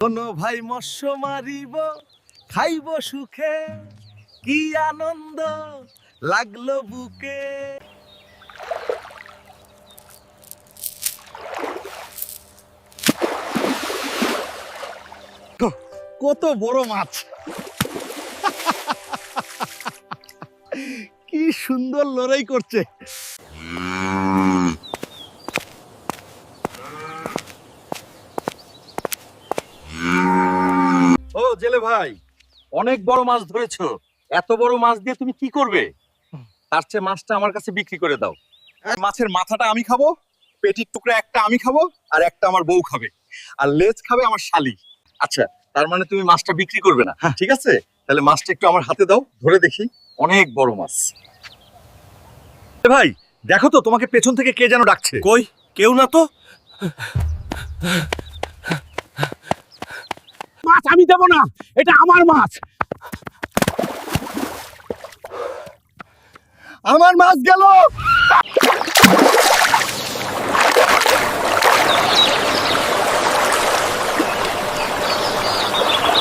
কোনো ভাই মৎস্য মারিব, খাইব সুখে। কি আনন্দ লাগল বুকে। কত বড় মাছ। কি সুন্দর লড়াই করছে। জেলে ভাই। অনেক বড় মাছ ধরেছো। এত বড় মাছ দিয়ে তুমি কি করবে? তার চেয়ে মাছটা আমার কাছে বিক্রি করে দাও। মাছের মাথাটা আমি খাব পেটির টুকরা একটা আমি খাব আর একটা আমার বউ খাবে। আর লেজ খাবে আমার শালি। আচ্ছা তার মানে তুমি মাছটা বিক্রি করবে না। ঠিক আছে? তাহলে মাছটা একটু আমার হাতে দাও ধরে দেখি। অনেক বড় মাছ। ভাই দেখো তো তোমাকে পেছন থেকে কে যেন ডাকছে। কই? কেউ না তো? মাছ আমি দেবো না এটা আমার মাছ। আমার মাছ গেল।